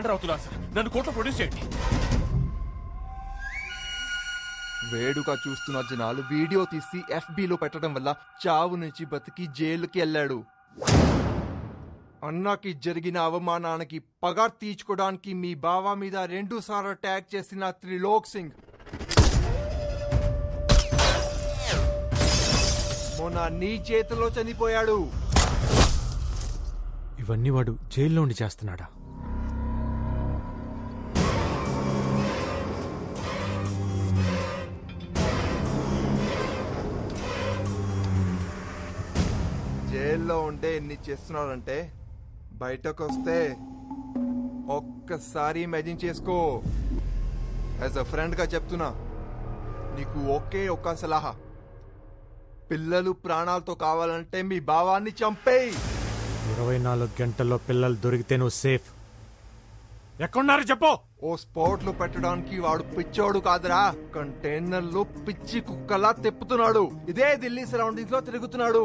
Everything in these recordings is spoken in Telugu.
సరెండర్ అవుతున్నా సార్. నన్ను కోర్టులో ప్రొడ్యూస్ చేయండి. వేడుక చూస్తున్న జనాలు వీడియో తీసి FB లో పెట్టడం వల్ల చావు నుంచి బతికి జైలుకి వెళ్ళాడు. అన్నకి జరిగిన అవమానానికి పగ తీర్చుకోవడానికి మీ బావ మీద రెండు సార్లు అటాక్ చేసిన త్రిలోక్ సింగ్. మొన్న నీ చేతిలో చనిపోయాడు. ఇవన్నీ వాడు జైల్లో ఉండి చేస్తున్నాడా? జైల్లో ఉంటే ఎన్ని చేస్తున్నాడంటే బయటకు వస్తే ఒక్కసారి ఇమాజిన్ చేసుకో. యాజ్ అ ఫ్రెండ్గా చెప్తున్నా నీకు ఒకే ఒక్క సలహా. పిల్లలు ప్రాణాలతో కావాలంటే మీ భావాన్ని చంపేయి. ఇరవై నాలుగు గంటల్లో పిల్లలు దొరికితే నువ్వు సేఫ్ ఎక్కడున్నారు చెప్పు. ఓ స్పోర్ట్లో పెట్టడానికి వాడు పిచ్చోడు కాదురా. కంటైనర్లో పిచ్చి కుక్కలా తిప్పుతున్నాడు. ఇదే ఢిల్లీ సరౌండింగ్స్లో తిరుగుతున్నాడు.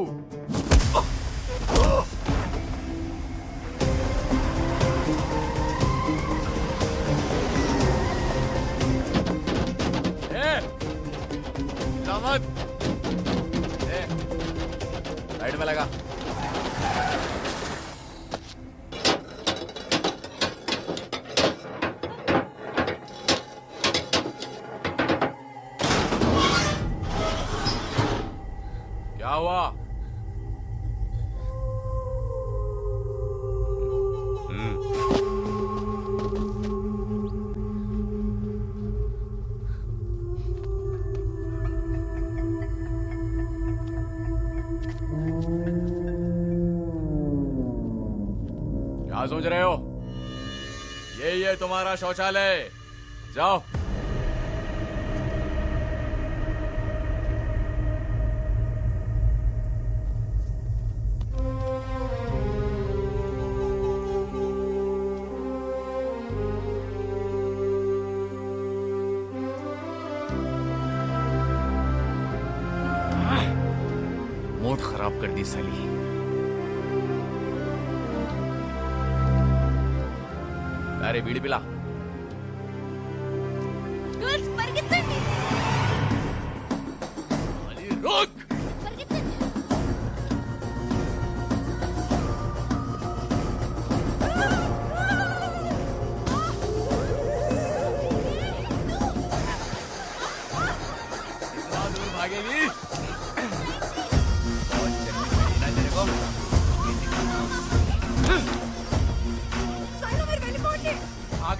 क्या सोच रहे हो? ये ये तुम्हारा शौचालय। जाओ। मूड खराब कर दी साली। అరే వీడిపిలా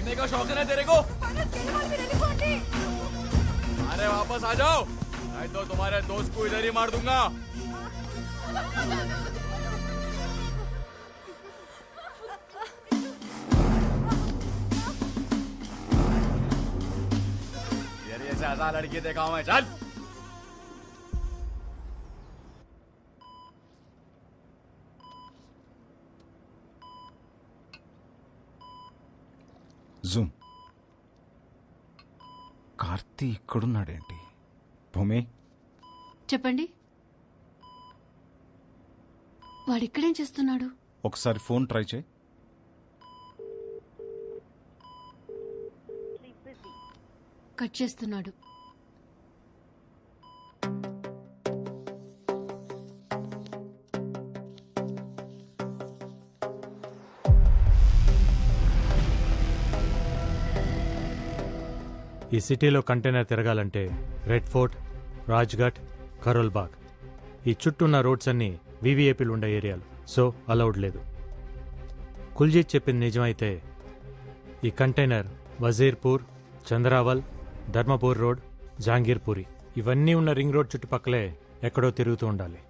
लूटने का शौक है ना तेरे को? अरे वापस आ जाओ। नहीं तो तुम्हारे दोस्त को इधर ही मार दूँगा। ऐसा लड़की देखा हूँ मैं। चल। జూమ్. కార్తీ ఇక్కడున్నాడేంటి? భూమి? చెప్పండి. వాడు ఇక్కడేం చేస్తున్నాడు? ఒకసారి ఫోన్ ట్రై చేయి. కట్ చేస్తున్నాడు. ఈ సిటీలో కంటైనర్ తిరగాలంటే రెడ్ ఫోర్ట్ రాజ్ఘాట్ కరోల్ బాగ్ ఈ చుట్టూన్న రోడ్స్ అన్నీ వీవీఐపీలు ఉండే ఏరియాలు సో అలౌడ్ లేదు. కుల్జీత్ చెప్పింది నిజమైతే ఈ కంటైనర్ వజీర్పూర్ చంద్రావల్ ధర్మపూర్ రోడ్ జాంగీర్పూరి ఇవన్నీ ఉన్న రింగ్ రోడ్ చుట్టుపక్కలే ఎక్కడో తిరుగుతూ ఉండాలి.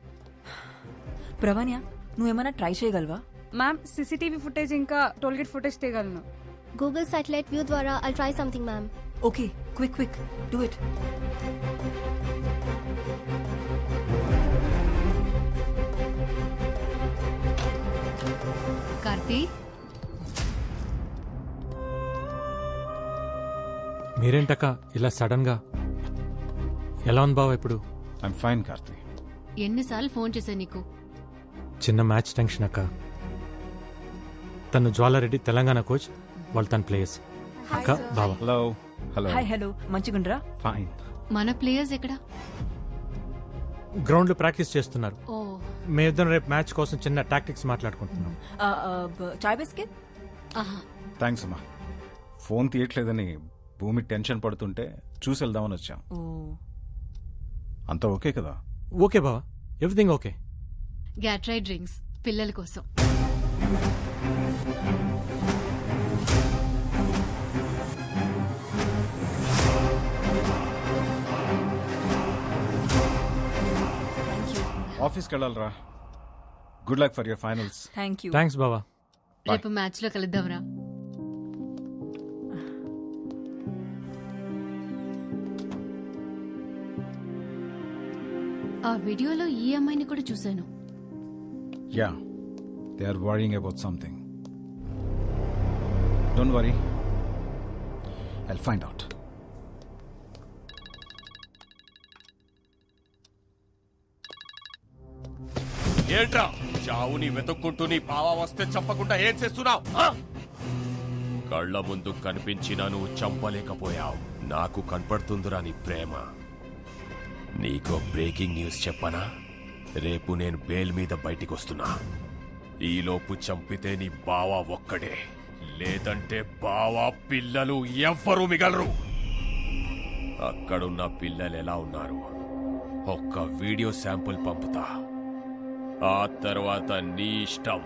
ప్రవణ్య నువ్వేమైనా ట్రై చేయగలవా? మ్యామ్ సీసీటీవీ ఫుటేజ్ ఇంకా టోల్గేట్ ఫుటేజ్ తీయగలను. గూగుల్ సాటిలైట్ వ్యూ ద్వారా I'll try something ma'am. Okay quick quick. Do it. Karthi? మీరేంటక్క ఇలా సడన్గా? ఎలా ఉంది బావ ఇప్పుడు? ఐఎమ్ ఫైన్ కార్తీ ఎన్నిసార్లు ఫోన్ చేశా నీకు? చిన్న మ్యాచ్ టెన్షన్ అక్క. తను జ్వాలారెడ్డి తెలంగాణ కోచ్ వాళ్ళు తన ప్లేయర్స్. అక్క బావ. Hello hello. Hi hello. మంచిగుండ్రా? Fine. మన ప్లేయర్స్ ఎక్కడ? గ్రౌండ్లో ప్రాక్టీస్ చేస్తున్నారు. ఓ. మేమిద్దరం రేపు మ్యాచ్ కోసం చిన్న టాక్టిక్స్ మాట్లాడుకుంటున్నాం. ఆ, ఆ, బ- చాయ్ బిస్కెట్? ఆహా. థ్యాంక్స్ అమ్మా. ఫోన్ తీయట్లేదని భూమి టెన్షన్ పడుతుంటే చూసి వెళ్దామని వచ్చాం. ఓ. అంతా ఓకే కదా? ఓకే బావ. Everything okay. గ్యాట్రై డ్రింక్స్ పిల్లల కోసం. ఆఫీస్కి వెళ్ళాలరా good luck for your finals thank you thanks బావా రేపు మ్యాచ్లో కలుద్దాంరా. ఆ వీడియోలో ఈ అమ్మాయిని కూడా చూశాను. Yeah they are worrying about something don't worry I find out ఏంట్రా? చావుని వెతుక్కుంటూ నీ బావ వస్తే చంపకుండా ఏం చేస్తున్నావు? కళ్ళ ముందు కనిపించినా నువ్వు చంపలేకపోయావు. నాకు కనపడుతుందిరా నీ ప్రేమ. నీకో బ్రేకింగ్ న్యూస్ చెప్పనా? రేపు నేను బెయిల్ మీద బయటికి వస్తున్నా. ఈలోపు చంపితే నీ బావ ఒక్కడే. లేదంటే బావ పిల్లలు ఎవ్వరూ మిగలరు. అక్కడున్న పిల్లలు ఎలా ఉన్నారు? ఒక్క వీడియో శాంపుల్ పంపుతా. ఆ తర్వాత నీ ఇష్టం.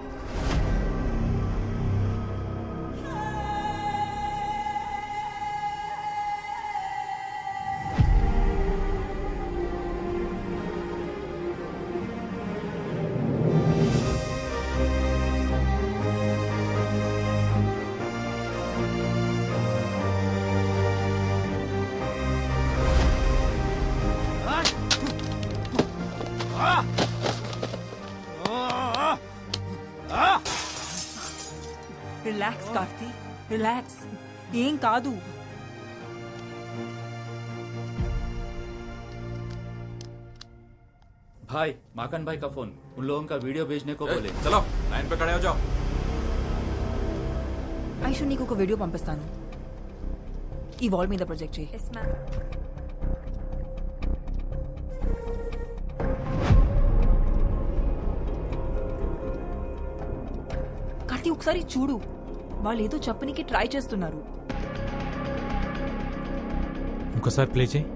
రిలాక్స్ కార్తీ రిలాక్స్ ఏం కాదు भाई माकन भाई का फोन उन लोगों का वीडियो भेजने को बोले చలో లైన్ पे खड़े हो जाओ ఐషు నీకు ఒక వీడియో పంపిస్తాను ఈ వాల్ మీద ప్రొజెక్ట్ చేయి కార్తీ ఒకసారి చూడు వాళ్ళు ఏదో చెప్పనికి ట్రై చేస్తున్నారు. ఇంకోసారి ప్లే చేయి.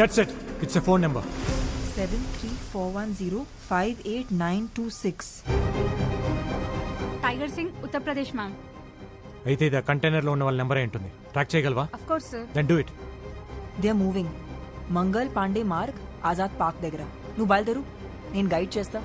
That's it. It's a phone number seven three four one zero five eight nine two six tiger Singh Uttar Pradesh ma'am అయితే ఇది ఆ కంటైనర్లో ఉన్న వాళ్ళ నెంబర్ ఉంటుంది ట్రాక్ చేయగలవా? Of course sir then do it they are moving Mangal Pandey Marg Azad Park దగ్గర. నువ్వు బయలుదేరు. నేను గైడ్ చేస్తా.